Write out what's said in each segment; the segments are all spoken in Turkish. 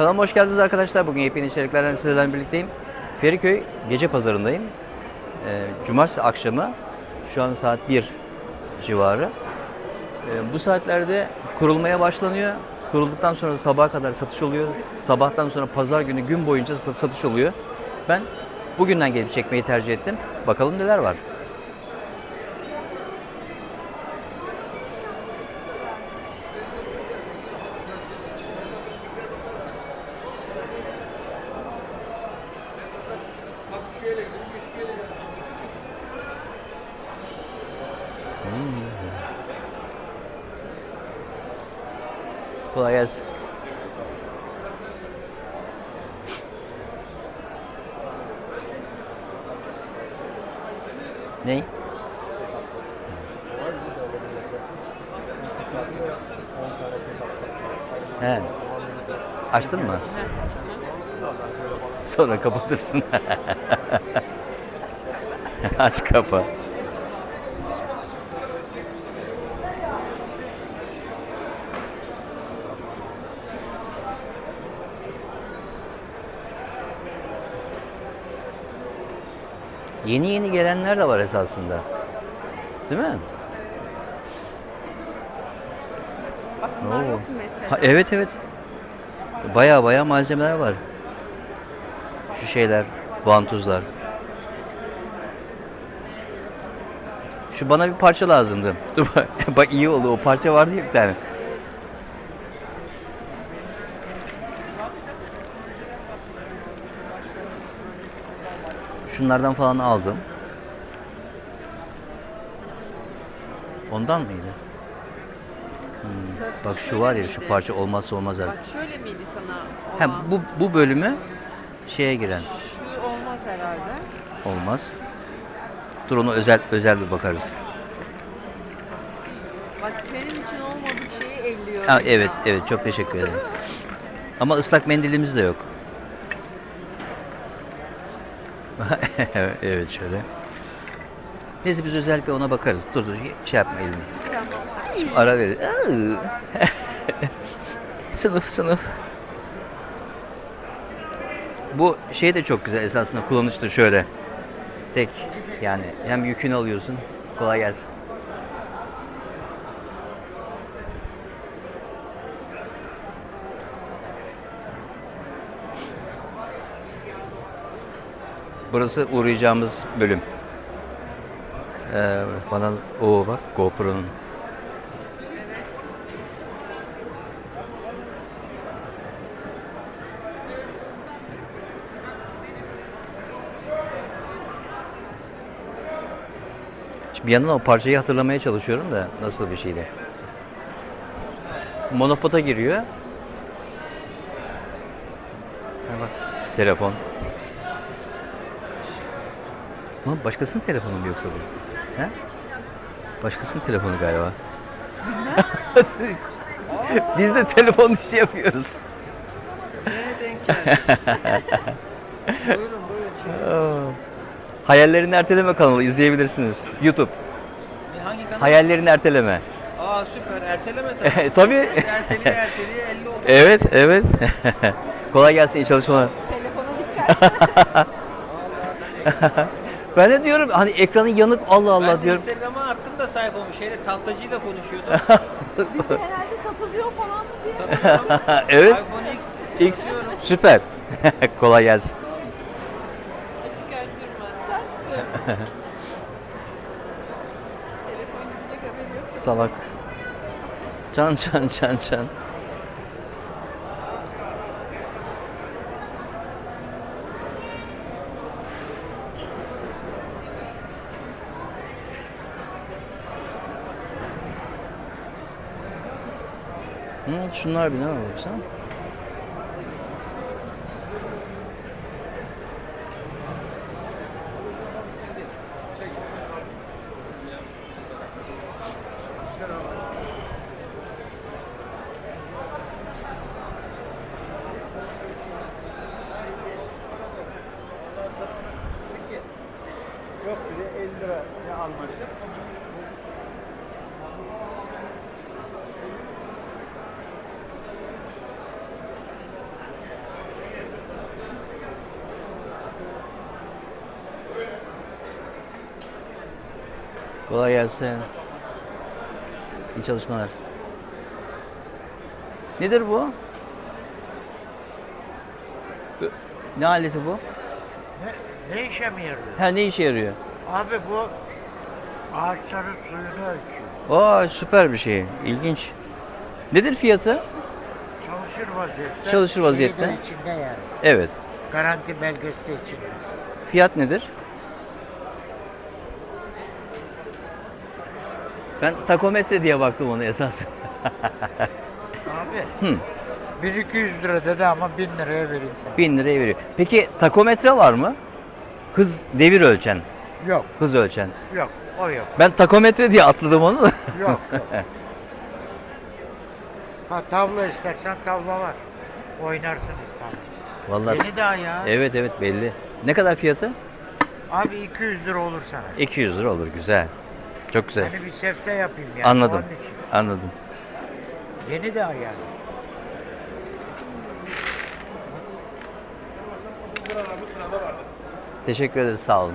Kanalıma hoş geldiniz arkadaşlar. Bugün yepyeni içeriklerden sizlerle birlikteyim. Feriköy gece pazarındayım. Ee, cumartesi akşamı. Şu an saat 1 civarı. Ee, bu saatlerde kurulmaya başlanıyor. Kurulduktan sonra sabaha kadar satış oluyor. Sabahtan sonra pazar günü gün boyunca sat- satış oluyor. Ben bugünden gelip çekmeyi tercih ettim. Bakalım neler var. Kolay gelsin. Ney? He. Açtın mı? Sonra kapatırsın. Aç kapa. Yeni yeni gelenler de var esasında. Değil mi? Bak bunlar Oo. yok mu mesela? Ha, evet evet. Baya baya malzemeler var. Şu şeyler, vantuzlar. Şu bana bir parça lazımdı. Dur bak, bak iyi oldu o parça vardı ya bir tane. Şunlardan falan aldım. Ondan mıydı? Sa- Bak şu şöyle var ya şu miydi? parça olmazsa olmaz Bak herhalde. şöyle miydi sana olan? bu bu bölümü şeye giren Şu olmaz herhalde. olmaz. Dur onu özel özel bir bakarız. Bak senin için olmadık şeyi elliyorum. Ha, evet ya. evet çok teşekkür ederim. Ama ıslak mendilimiz de yok. evet şöyle. Neyse biz özellikle ona bakarız. Dur dur şey yapma elini. Şimdi ara verir. sınıf sınıf. Bu şey de çok güzel esasında kullanışlı şöyle. Tek yani hem yükünü alıyorsun. Kolay gelsin. Burası uğrayacağımız bölüm. Ee, bana o bak GoPro'nun bir yandan o parçayı hatırlamaya çalışıyorum da nasıl bir şeydi. Monopod'a giriyor. Bak telefon. Ama başkasının telefonu mu yoksa bu? He? Başkasının telefonu galiba. Biz de telefon işi yapıyoruz. Buyurun buyurun. Hayallerini Erteleme kanalı izleyebilirsiniz. YouTube. Ne, Hangi kanal? Hayallerini Erteleme. Aa süper. Erteleme tabii. Tabii. erteliye erteliye 50 oldu. Evet, evet. Kolay gelsin, iyi çalışmalar. Telefona dikkat. Ben de diyorum hani ekranı yanık Allah Allah ben diyorum. Instagram'a attım da sayfamı. Şeyle tahtacıyla konuşuyordum. Herhalde satılıyor falan mı diye. Satıyorum. evet. iPhone X. X satıyorum. süper. Kolay gelsin. Açık haberi yok. Salak. Can can can can. Hı, şunlar bir ne var baksana. Yok Kolay gelsin. İyi çalışmalar. Nedir bu? Ö- Ne aleti bu? Ne, ne işe mi yarıyor? Ha ne işe yarıyor? Abi bu ağaçların suyunu ölçüyor. Aa süper bir şey. İlginç. Nedir fiyatı? Çalışır vaziyette. Çalışır şeyi vaziyette. de içinde yani. Evet. Garanti belgesi de içinde. Fiyat nedir? Ben takometre diye baktım ona esas. Abi. Hı. 1200 lira dedi ama 1000 liraya vereyim sana. 1000 liraya veriyor. Peki takometre var mı? Hız, devir ölçen, Yok, hız ölçen. yok. O yok. Ben takometre diye atladım onu. da. Yok, yok. ha tavla istersen tavla var. Oynarsın İstanbul. Vallahi Yeni daha ya. evet evet belli. Ne kadar fiyatı? Abi 200 lira olur sana. 200 lira olur güzel. Çok güzel. Hani bir sefte yapayım yani. Anladım. onun için. Anladım. Yeni daha yani. Teşekkür ederiz sağ olun.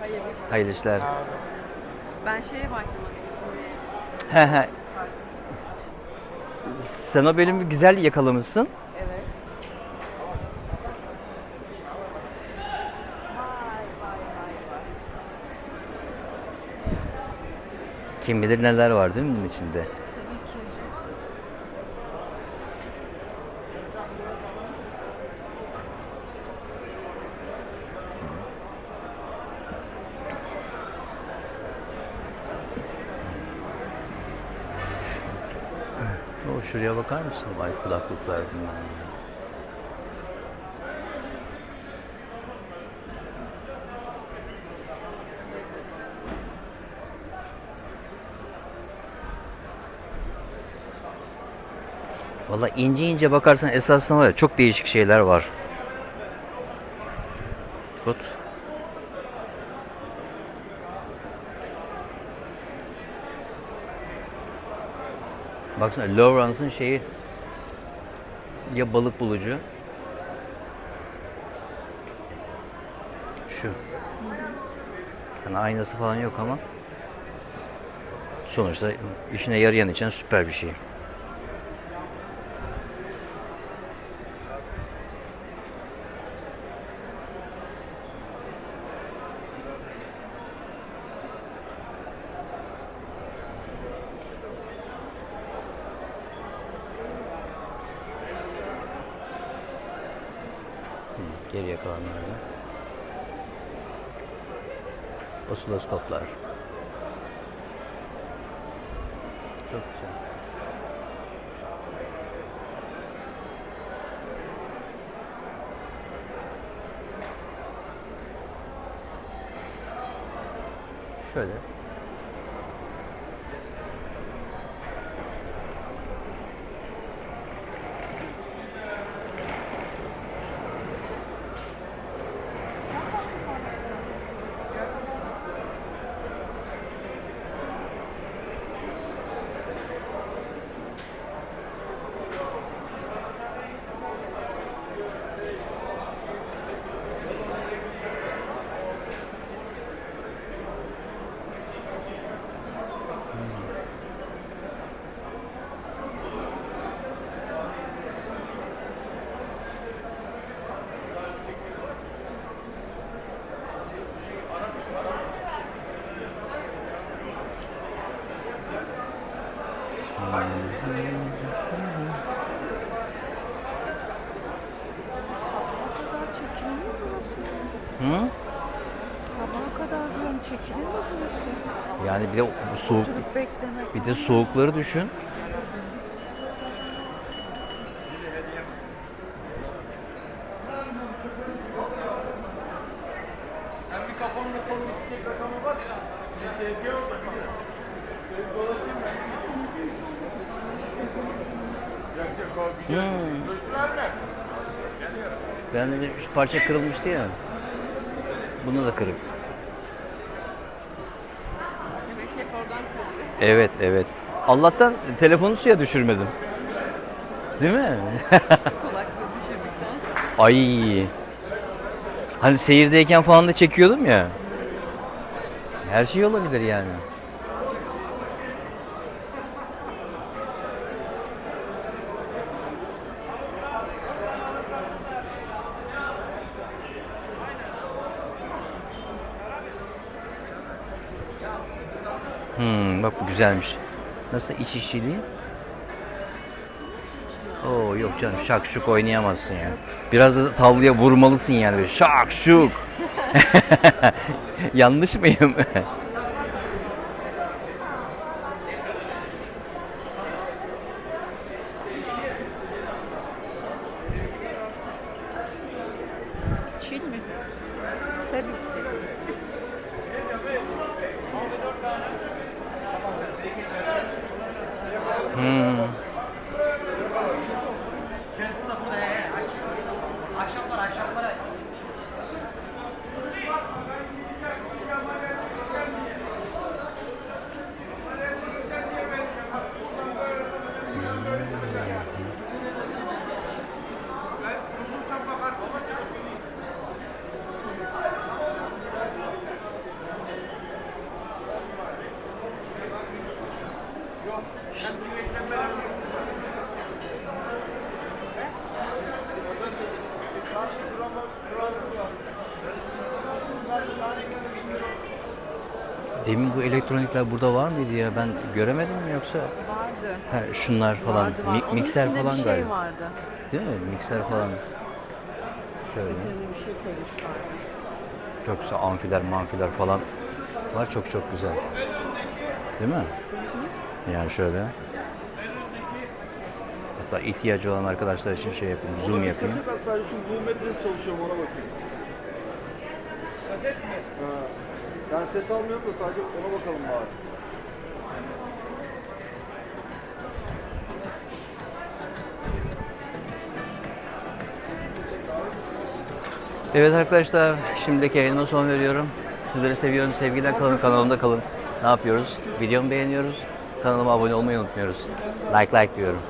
Hayırlı işte. Hayırlı işler. Sağ olun. Ben şeye baktım hani içinde. He he. Sen o bölümü güzel yakalamışsın. Evet. Vay vay vay vay. Kim bilir neler var değil mi bunun içinde? Şuraya bakar mısın? Vay kulaklıklar bilmem Valla ince ince bakarsan esasında var ya çok değişik şeyler var. Tut. Baksana Lawrence'ın şeyi ya balık bulucu şu yani aynası falan yok ama sonuçta işine yarayan için süper bir şey. Geriye kalanlarda. Osiloskoplar. Çok güzel. Şöyle. Sabaha kadar çekilir mi burası? Hı? Sabaha kadar diyorum çekilir mi burası? Yani bir de bu soğuk bir de soğukları düşün. Hmm. Ben de şu parça kırılmıştı ya. Bunda da kırık. Evet, evet. Allah'tan telefonu suya düşürmedim. Değil mi? Kulaklığı. Ay. Hani seyirdeyken falan da çekiyordum ya. Her şey olabilir yani. Hmm, bak bu güzelmiş. Nasıl iç işçiliği? Oo yok canım şak şuk oynayamazsın ya. Biraz da tavluya vurmalısın yani şak şuk. Yanlış mıyım? Hmm. Demin bu elektronikler burada var mıydı ya? Ben göremedim mi yoksa? Vardı. Ha, şunlar falan, Vardı, var. mi- Onun mikser üstünde falan bir şey galiba. vardı. Değil mi? Mikser falan. Şöyle. Üzerine bir şey koymuşlar. Çok güzel amfiler, manfiler falan var. Çok çok güzel. Değil mi? Yani şöyle. Hatta ihtiyacı olan arkadaşlar için şey yapayım, zoom yapayım. Kaset at sadece şu zoom metresi çalışıyor ona bakayım. Kaset mi? Ha. Ben ses almıyorum da sadece ona bakalım bari. Evet arkadaşlar, şimdiki yayınıma son veriyorum. Sizleri seviyorum, sevgiler kalın, kanalımda kalın. Ne yapıyoruz? Videomu beğeniyoruz, kanalıma abone olmayı unutmuyoruz. Like like diyorum.